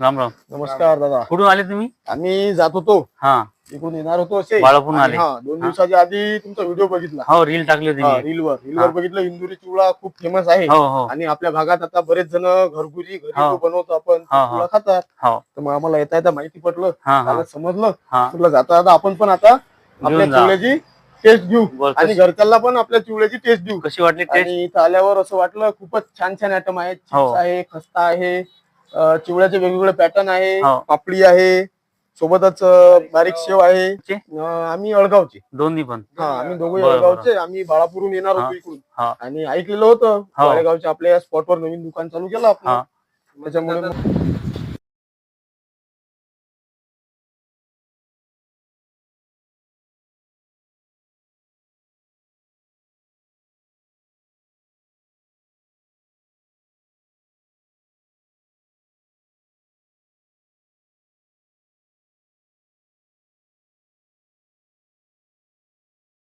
राम राम. नमस्कार दादा. कुठून आले तुम्ही? आम्ही जात होतो. हा. इकडून येणार होतो असे. बाळापूरून आले. हा दोन दिवसाच्या आधी तुमचा व्हिडिओ बघितला. हो रील टाकली होती मी. रीलवर हा. रीलवर बघितलं इंदुरी चिवडा खूप फेमस आहे. हो हो. आणि आपल्या भागात आता बरेच जण घरगुती घरी हा. जो बनवतो आपण. चिवडा खातात. तर मग आम्हाला येता येता माहिती पडलं समजलं. म्हटलं जाता जाता आपण पण आता आपल्या. चिवड्याची टेस्ट घेऊ. आणि घरच्यांना पण आपल्या चिवड्याची टेस्ट देऊ. कशी वाटली आणि इथं आल्यावर असं वाटलं खूपच छान छान आयटम आहेत. चिप्स आहे खस्ता आहे. चिवड्याचे वेगवेगळे पॅटर्न आहे हो. पापडी आहे सोबतच अं, बारीक शेव आहे चे? अं, आम्ही अळगावचे दोन्ही पण हा आम्ही दोघे बरं, अळगावचे आम्ही बाळापूरून येणार हा. होतो इकडून हा. आणि ऐकलेलं होतं हो. वाडेगावच्या आपल्या स्पॉटवर नवीन दुकान चालू केलं आपण हा. त्याच्यामुळे मग